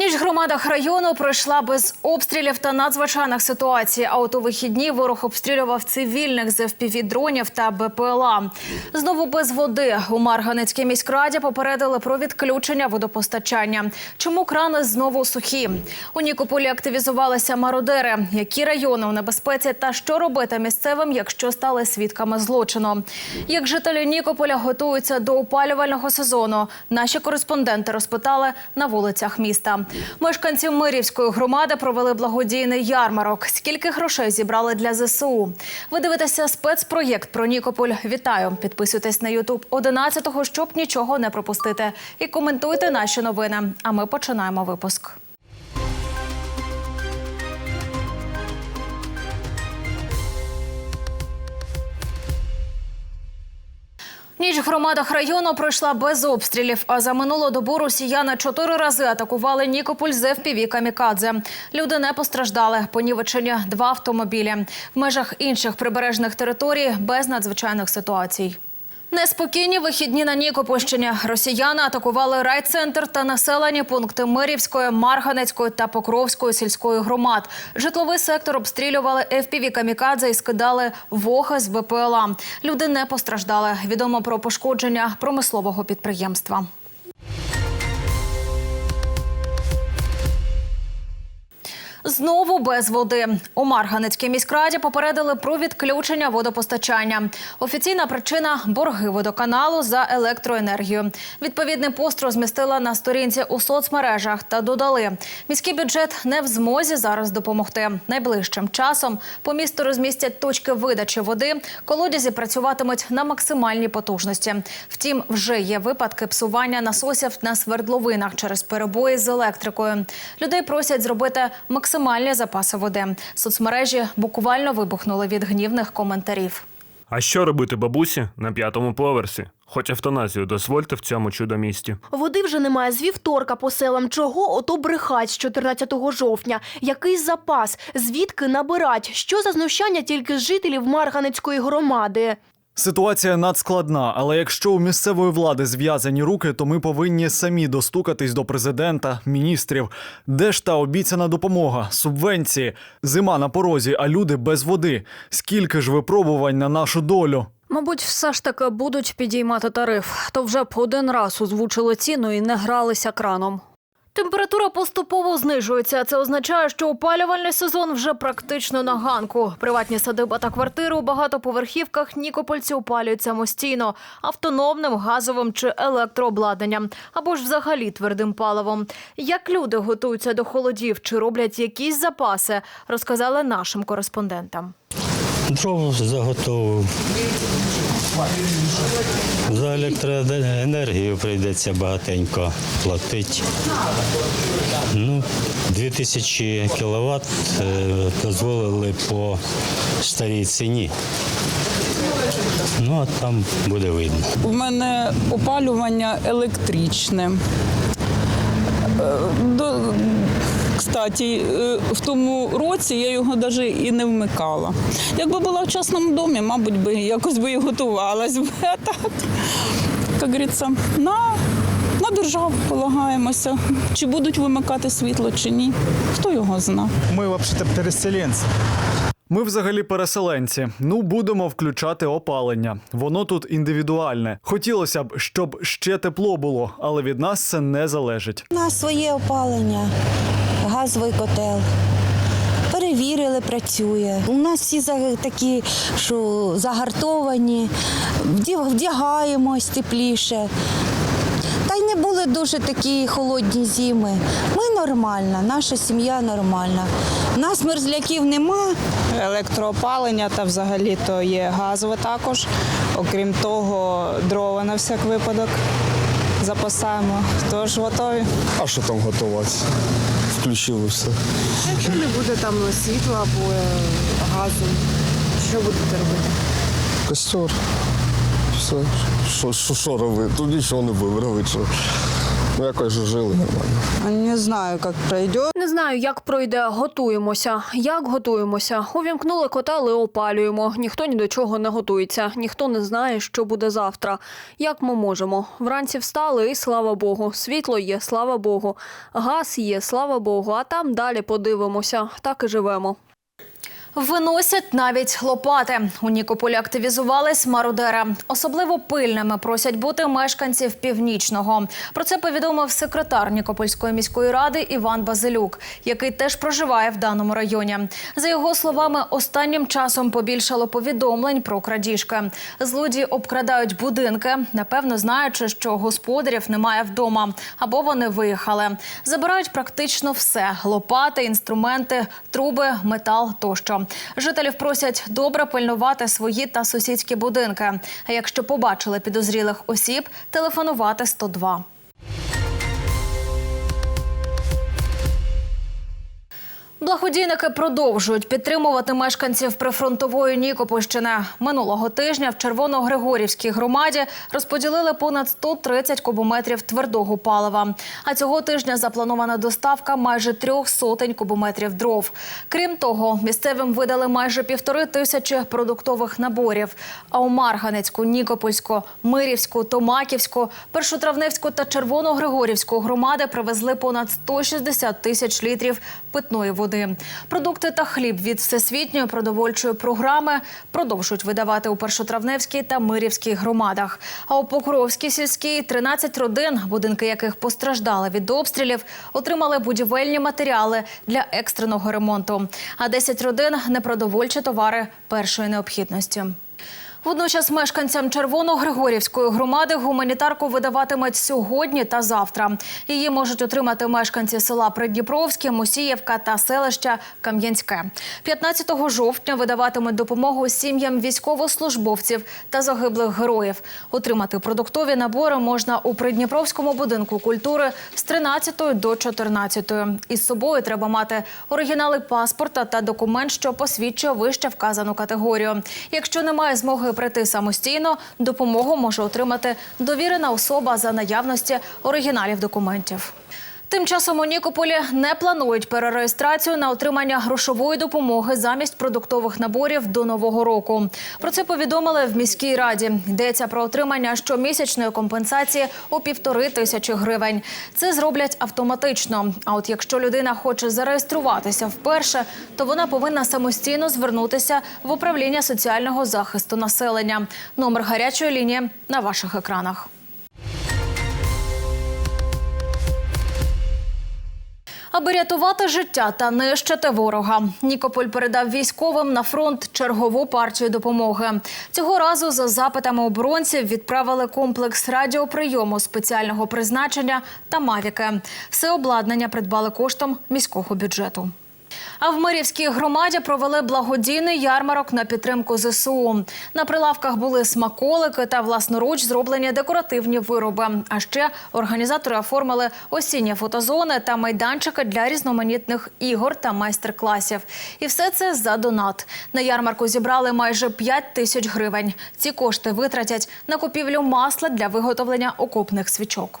Ніч в громадах району пройшла без обстрілів та надзвичайних ситуацій. А от у вихідні ворог обстрілював цивільних з FPV-дронів та БПЛА. Знову без води у Марганецькій міськраді попередили про відключення водопостачання. Чому крани знову сухі? У Нікополі активізувалися мародери. Які райони у небезпеці та що робити місцевим, якщо стали свідками злочину? Як жителі Нікополя готуються до опалювального сезону? Наші кореспонденти розпитали на вулицях міста. Мешканці Мирівської громади провели благодійний ярмарок. Скільки грошей зібрали для ЗСУ? Ви дивитеся спецпроєкт про Нікополь. Вітаю! Підписуйтесь на Ютуб 11-го, щоб нічого не пропустити. І коментуйте наші новини. А ми починаємо випуск. Ніч в громадах району пройшла без обстрілів. А за минулу добу росіяни чотири рази атакували Нікополь з ФПВ «Камікадзе». Люди не постраждали. Понівечені два автомобілі. В межах інших прибережних територій без надзвичайних ситуацій. Неспокійні вихідні на Нікопольщині. Росіяни атакували райцентр та населені пункти Мирівської, Марганецької та Покровської сільської громад. Житловий сектор обстрілювали FPV «Камікадзе» і скидали вога з БПЛА. Люди не постраждали. Відомо про пошкодження промислового підприємства. Знову без води. У Марганецькій міськраді попередили про відключення водопостачання. Офіційна причина – борги водоканалу за електроенергію. Відповідний пост розмістила на сторінці у соцмережах та додали – міський бюджет не в змозі зараз допомогти. Найближчим часом по місту розмістять точки видачі води, колодязі працюватимуть на максимальній потужності. Втім, вже є випадки псування насосів на свердловинах через перебої з електрикою. Людей просять зробити максимальні запаси води. Соцмережі буквально вибухнули від гнівних коментарів. А що робити бабусі на п'ятому поверсі? Хоч евтаназію дозвольте в цьому чудомісті. Води вже немає з вівторка по селам. Чого ото брехать з 14 жовтня? Який запас? Звідки набирать? Що за знущання тільки з жителів Марганецької громади? Ситуація надскладна, але якщо у місцевої влади зв'язані руки, то ми повинні самі достукатись до президента, міністрів. Де ж та обіцяна допомога, субвенції, зима на порозі, а люди без води. Скільки ж випробувань на нашу долю? Мабуть, все ж таки будуть підіймати тариф. То вже б один раз озвучили ціну і не гралися краном. Температура поступово знижується. Це означає, що опалювальний сезон вже практично на ганку. Приватні садиба та квартири у багатоповерхівках нікопольці опалюють самостійно автономним, газовим чи електрообладнанням або ж взагалі твердим паливом. Як люди готуються до холодів чи роблять якісь запаси, розказали нашим кореспондентам. Дров заготовив. За електроенергію прийдеться багатенько платити. Ну, 2000 кВт дозволили по старій ціні. Ну, а там буде видно. У мене опалювання електричне. Е, До, кстати, е, в тому році я його навіть і не вмикала. Якби була в частному домі, мабуть, би якось би і готувалась би. А так, як говориться, на, на державу полагаємося. Чи будуть вимикати світло, чи ні. Хто його зна. Мы вообще-то переселенцы. Ми взагалі переселенці. Ну будемо включати опалення. Воно тут індивідуальне. Хотілося б, щоб ще тепло було, але від нас це не залежить. У нас своє опалення, газовий котел. Перевірили, працює. У нас всі такі, що загартовані, вдягаємось тепліше. Та й не були дуже такі холодні зими. Ми нормальна, наша сім'я нормальна. У нас мерзляків нема. електроопалення та взагалі то є газове також. Окрім того, дрова на всяк випадок запасаємо. Тож готові. А що там готуватися? Включили все. Якщо не буде там світла або е, газу, що будете робити? Костер. Все. Що, що, що робити? Тут нічого не буде робити. Що. Ну, якось же жили нормально. Не знаю, як пройде. Не знаю, як пройде. Готуємося. Як готуємося? Увімкнули котел і опалюємо. Ніхто ні до чого не готується. Ніхто не знає, що буде завтра. Як ми можемо? Вранці встали, і слава Богу. Світло є, слава Богу. Газ є, слава Богу. А там далі подивимося. Так і живемо. Виносять навіть лопати. У Нікополі активізувались мародери. Особливо пильними просять бути мешканців північного. Про це повідомив секретар Нікопольської міської ради Іван Базилюк, який теж проживає в даному районі. За його словами, останнім часом побільшало повідомлень про крадіжки. Злодії обкрадають будинки, напевно, знаючи, що господарів немає вдома або вони виїхали. Забирають практично все: лопати, інструменти, труби, метал тощо. Жителів просять добре пильнувати свої та сусідські будинки. А якщо побачили підозрілих осіб, телефонувати 102. Благодійники продовжують підтримувати мешканців прифронтової Нікопольщини. Минулого тижня в Червоногригорівській громаді розподілили понад 130 кубометрів твердого палива. А цього тижня запланована доставка майже трьох сотень кубометрів дров. Крім того, місцевим видали майже півтори тисячі продуктових наборів. А у Марганецьку, Нікопольську, Мирівську, Томаківську, Першотравневську та Червоногригорівську громади привезли понад 160 тисяч літрів питної води. Продукти та хліб від всесвітньої продовольчої програми продовжують видавати у Першотравневській та Мирівській громадах. А у Покровській сільській 13 родин, будинки яких постраждали від обстрілів, отримали будівельні матеріали для екстреного ремонту. А 10 родин непродовольчі товари першої необхідності. Водночас мешканцям Червоно-Григорівської громади гуманітарку видаватимуть сьогодні та завтра. Її можуть отримати мешканці села Придніпровське, Мусіївка та селища Кам'янське. 15 жовтня видаватимуть допомогу сім'ям військовослужбовців та загиблих героїв. Отримати продуктові набори можна у Придніпровському будинку культури з 13 до 14. Із собою треба мати оригінали паспорта та документ, що посвідчує вище вказану категорію. Якщо немає змоги прийти самостійно, допомогу може отримати довірена особа за наявності оригіналів документів. Тим часом у Нікополі не планують перереєстрацію на отримання грошової допомоги замість продуктових наборів до нового року. Про це повідомили в міській раді. Йдеться про отримання щомісячної компенсації у півтори тисячі гривень. Це зроблять автоматично. А от якщо людина хоче зареєструватися вперше, то вона повинна самостійно звернутися в управління соціального захисту населення. Номер гарячої лінії на ваших екранах. Аби рятувати життя та нищити ворога, Нікополь передав військовим на фронт чергову партію допомоги. Цього разу за запитами оборонців відправили комплекс радіоприйому спеціального призначення та мавіки. Все обладнання придбали коштом міського бюджету. А в Мирівській громаді провели благодійний ярмарок на підтримку ЗСУ. На прилавках були смаколики та власноруч зроблені декоративні вироби. А ще організатори оформили осінні фотозони та майданчики для різноманітних ігор та майстер-класів. І все це за донат. На ярмарку зібрали майже 5 тисяч гривень. Ці кошти витратять на купівлю масла для виготовлення окопних свічок.